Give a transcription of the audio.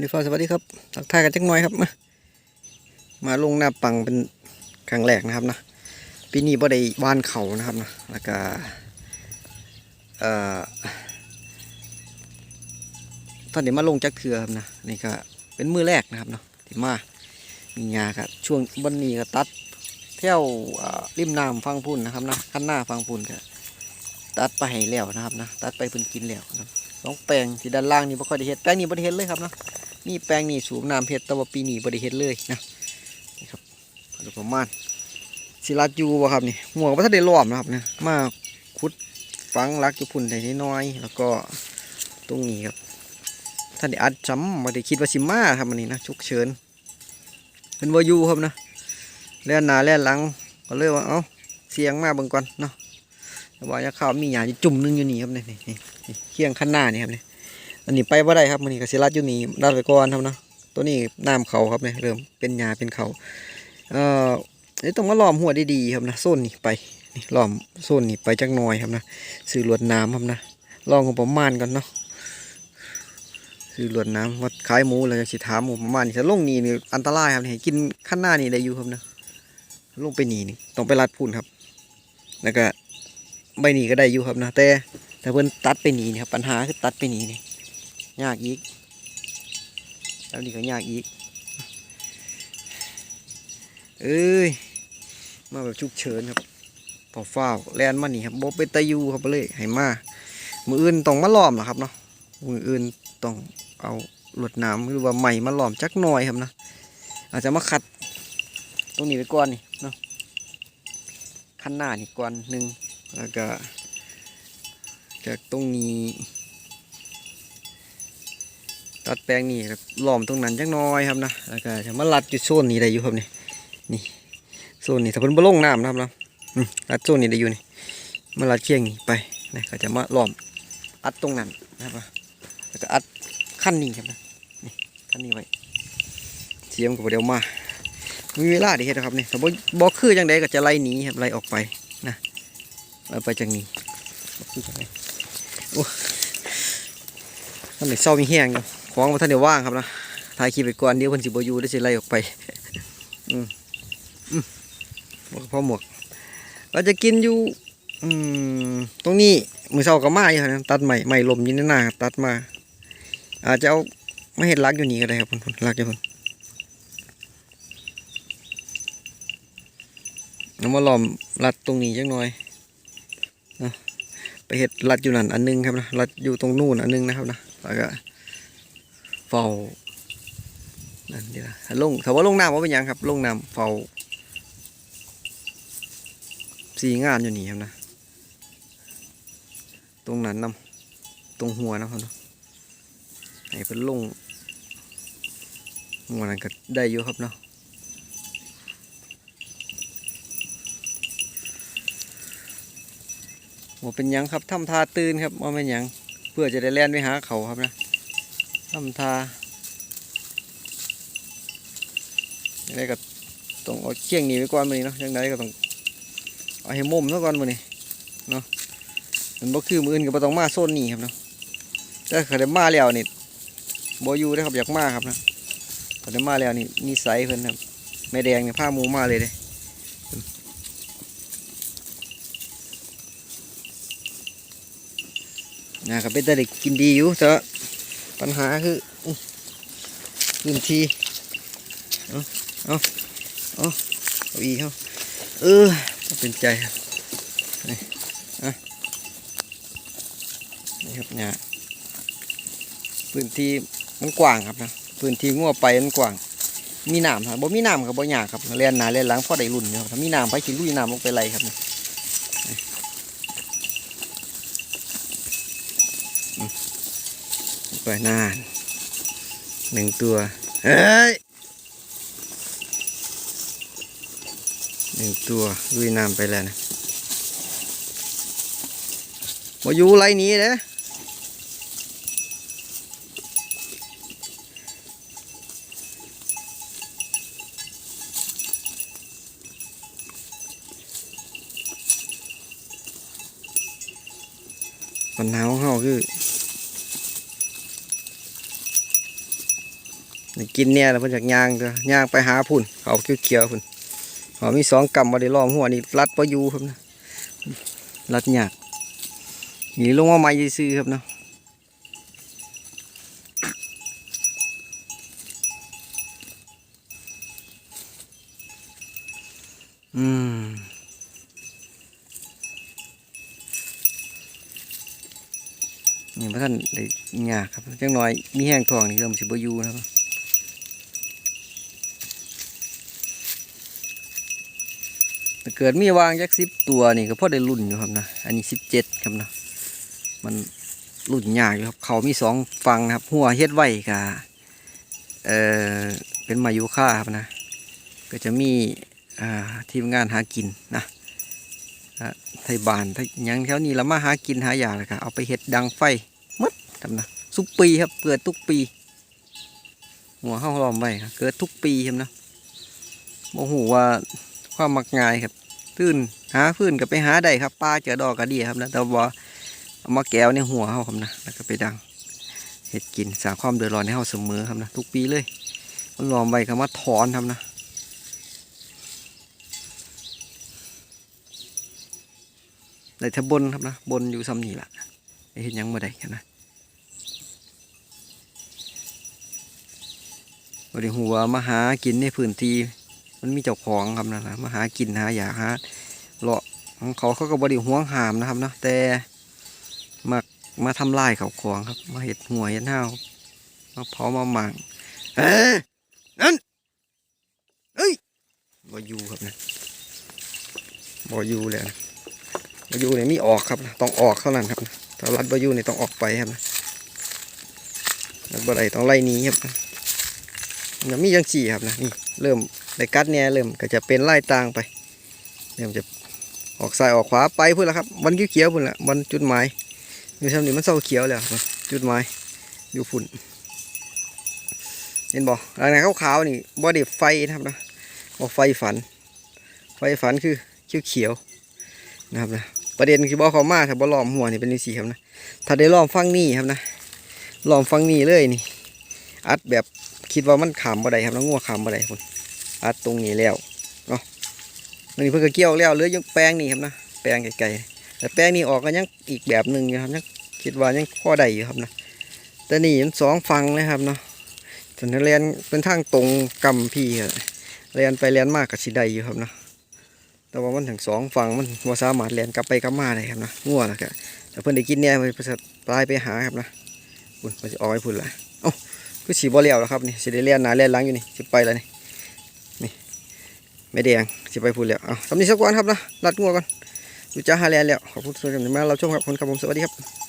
ดีฟ้าสวัสดีครับทักทายกันจักหน่อยครับ มามาลงหน้าปังเป็นครั้งแรกนะครับนะปีนี้บ่ได้วานเขานะครับนะแล้วก็เอ่อตอนนี้มาลงจักเถือครับนะนี่ก็เป็นมือแรกนะครับเนาะที่มามีงาครับช่วงบนนี้ก็ตัดเที่ยวริมน้ำฟังพุ่นนะครับนะขั้นหน้าฟังพุ่นก็ตัดไปให้แล้วนะครับนะตัดไปเพิ่นกินแล้วนะครับ สองแปลงที่ด้านล่างนี่บ่ค่อยได้เฮ็ดแปลงนี้บ่ได้เฮ็ดเลยครับเนาะนี่แปลงนี่สูบน้ำเฮ็ดแต่ว่าปีนี้บ่ได้เฮ็ดเลยนะนี่ครับดยประมาณสิรัดอยู่บ่ครับนี่หัวก็บ่ทันได้ล้อมนะครับเนี่ยมาขุดฝังรักอยู่พุ่นได้น้อยแล้วก็ตรงนี้ครับท่านได้อัดจำบ่ได้คิดว่าสิมาครับอันนี้นะฉุกเฉินเป็นบ่อยู่ครับนะแล่นหน้าแล่นหลังก็เลยว่าเอ้าเสียงมาเบิ่งก่อนเนาะว่าอย่าเข้ามีหญ้าอยู่จุ่มนึงอยู่นี่ครับนี่นี่ เคียงขั้นหน้านี่ครับนี่อันนี้ไปว่าได้ครับมันนี่กสิรัดอยู่นี่รัดไว้ก่อนครับเนาะตัวนี้น้ำเขาครับเนี่ยเริ่มเป็นหญ้าเป็นเขาเอ่อนี่ต้องมาล้อมหัวดีๆครับนะโซนนี่ไปนี่ล้อมโซนนี่ไปจักหน่อยครับนะซื้อลวดน้ำครับนะลองของประมาณก่อนเนาะซื้อลวดน้ำวัดขายหมูแล้วจะสิถามหมูประมาณนี่ถ้าลงนี่นี่อันตรายครับนี่ให้กินขั้นหน้านี่ได้อยู่ครับนะลงไปนี่นี่ต้องไปรัดพุ่นครับ แล้วก็ใบนีก็ได้อยู่ครับนะแต่ แต่เพิ่นตัดไปหนีนี่ครับปัญหาคือตัดไปหนีนี่ยากอีกแล้วนี่ก็ยากอีกเอ้ยมาแบบฉุกเฉินครับพอฟ้าวแลนมาหนีครับโบเปตะยูครับเลยให้มามืออื่นต้องมาล้อมนะครับเนาะมืออื่นต้องเอาหลวดน้ำหรือว่าไหมมาล้อมจักหน่อยครับนะอาจจะมาขัดตรงนี้ไปก่อนนี่เนาะขั้นหน้านี่ก่อนหนึ่งแล้วก็ จากตรงนี้ ตัดแปลงนี่ครับล้อมตรงนั้นจังน้อยครับนะแล้วก็จะมาลัดอยู่โซนนี้ได้อยู่ครับนี่นี่โซนนี้ถ้าเพิ่นบ่ลงน้ำนะครับนะลัดโซนนี้ได้อยู่นี่มาลัดเคียงนี่ไปนะก็จะมาล้อมอัดตรงนั้นนะครับแล้วก็อัดขั้นนี้ครับนะนี่ขั้นนี้ไว้เทียมกับเดี๋ยวมามีเวลาดีเฮ็ดครับนี่ถ้าบ่บ่คือจังใดก็จะไล่หนีครับไล่ออกไปนะเอาไปจากนี้โอ้ ท่านเด็กเศร้ามีแห้งอยู่ของมาท่านเดี๋ยวว่างครับนะถ่ายคลิปไปก่อนเดี๋ยวคนสิบอยู่ได้สิไล่ออกไป อืมอืมหมวกพอหมวก เราจะกินอยู่ อืม ตรงนี้มือเศร้ากับมาอยู่ครับตัดใหม่ใหม่ลมยินหน้าตัดมา อาจจะเอาไม่เห็นรักอยู่นี่ก็ได้ครับคุณรักอยู่คุณน้ำมาลอมรัดตรงนี้จังหน่อย ไปเห็ดรัดอยู่นั่นอันหนึงครับนะรัดอยู่ตรงนู่นอันหนึงนะครับนะแล้วก็เฝ้านั่นเดียวถ้าลงถ้าว่าลงน้ำว่าเป็นยังครับ ลงน้ำเฝ้าสีงานอยู่นี่ครับนะ ตรงนั้นนำตรงหัวนะครับนะให้เป็นลงหัวนั้นก็ได้อยู่ครับเนาะ ว่เป็นยังครับทำทาตื่นครับว่าเป็นยังเพื่อจะได้แล่นไปหาเขาครับนะทำทาอย่างไรก็ต้องเอาเชี่ยงหนีไว้ก่อนมือนี้เนาะย่างไรก็ต้องเอาให้มุมซะก่อนมือนี้เนาะมันบ่คือมืออื่นก็บ่ต้องมาโซนนี้ครับเนาะแต่เขาได้มาแล้วนี่บ่อยู่ได้ครับอยากมาครับนะเขาได้มาแล้วนี่นิสัยเพิ่นครับแม่แดงเนี่ยพามูมาเลยเด้ นะครับเป็นแต่เด็กกินดีอยู่แต่ปัญหาคือพื้นที่เอาเอาเอาเอาอีเขาเออเป็นใจครับนี่อะนี่ครับเนี่ยพื้นที่มันกว้างครับนะพื้นที่งัวไปมันกว้าง มีน้ำครับบ่มีน้ำครับบ่ยากครับเรียนหนาเรียนหลังพอได้รุ่นครับถ้ามีน้ำไปกินลุยน้ำลงไปไรครับ ไปนานหนึ่งตัว เฮ้ยหนึ่งตัวลุยน้ำไปแล้วนะมาอยู่ไรนี้เด้อปัญหาของเขาคือ กินเนี่ยแล้วเพิ่นจากย่างก็ย่างไปหาพุ่นเขาเขียวๆพุ่นเขามีสองกำมาได้ล้อมหัวนี่รัดปอยูครับนะรัดหยากนี่ลงมาใหม่ซื้อครับเนาะอืมนี่พระท่านได้ยากครับจังหน้อยมีแห้งทองนี่เริ่มสิบอยู่นะครับ ถ้า เกิดมีวางยักสิบตัวนี่ก็พอได้รุ่นอยู่ครับนะ อันนี้สิบเจ็ดครับนะ มันรุ่นยากอยู่ครับ เขามีสองฟังครับ หัวเฮ็ดไว้กับเอ่อเป็นมายุค่าครับนะ ก็จะมีอ่าทีมงานหากินนะไทยบานไทยยังแถวนี้ละมาหากินหายาเลยครับเอาไปเฮ็ดดังไฟหมดครับนะทุกปีครับเกิดทุกปี หัวเข้าล้อมไว้ครับเกิดทุกปีครับนะโมโหว่าความมักง่ายครับ ตื้นหาพื้นก็ไปหาได้ครับปลาเจอดอกกระดีครับนะแต่ว่าเอามาแก้วในหัวเขาครับนะแล้วก็ไปดังเห็ดกินสาความเดือดร้อนให้เขาเสมอครับนะทุกปีเลย มันรอมไว้ก็มาถอนครับนะได้แต่บนครับนะบนอยู่ซ้ำนี่แหละไปเห็นยังมาได้ครับนะบริหัวมาหากินในพื้นที่ มันมีเจ้าของครับนะมาหากินหาอยากหาเลาะของเขาเขาก็บริห่วงหามนะครับนะแต่มามาทำลายเขาของครับ มาเห็ดหัวเห็ดห้าวมาเผามาหมางเอ้ยนั่นเอ้ยบอยู่ครับนะบอยู่เลยนะบอยู่เนี่ยมีออกครับนะต้องออกเท่านั้นครับนะถ้ารัดบอยู่เนี่ยต้องออกไปครับนะรัดบ่ไดต้องไล่นี้ครับนะมีจังสี่ครับนะนี่เริ่ม ได้กัดเนี่ยเริ่มก็จะเป็นไล่ต่างไปเริ่มจะออกซ้ายออกขวาไปพุ่นละครับวันเขียวๆพุ่นละวันจุดหมายอยู่ทำนี่มันเศร้าเขียวแล้วจุดหมายอยู่พุ่นเห็นบ่อะไรนะขาวๆนี่บ่ได้ไฟนะครับนะบ่ไฟฝัน ไฟฝันคือเขียวๆนะครับนะประเด็นคือบ่เขามาถ้าบ่ล้อมหัวนี่เป็นสีครับนะถ้าได้ล้อมฟังนี่ครับนะล้อมฟังนี่เลยนี่อัดแบบคิดว่ามันขามบ่ได้ครับแล้วงัวขามบ่ได้พุ่น อัดตรงนี้แล้วเนาะนี่เพิ่งก็เกี่ยวแล้วเหลือยังแปลงนี่ครับนะแปลงไกลๆแต่แปลงนี้ออกก็ยังอีกแบบหนึ่งอยู่ครับยังคิดว่ายังพอได้อยู่ครับนะแต่นี่มันสองฟังนะครับเนาะส่วนถ้าเรียนเป็นทางตรงกำพี่ครับเรียนไปเรียนมากกับสิได้อยู่ครับนะแต่ว่ามันถึงสองฟังมันว่าสามารถเรียนกลับไปกลับมาได้ครับนะง่วงแล้วก็แต่เพิ่อนได้กินเนี่ยมันจะปลายไปหาครับนะพุ่นมันจะออกไปพุ่นละเอ้าก็สีบ่เลี้ยวแล้วครับนี่สิได้เรียนหนาเรียนหลังอยู่นี่สิไปแล้วนี่ ไม่แดงสิไปพูดแล้วเอาสำนีสักวันครับนะรัดงัวก่อนดูจ้าฮาแลนแล้วขอบคุณสำหรับมาเราชมครับคนครับผมสวัสดีครับ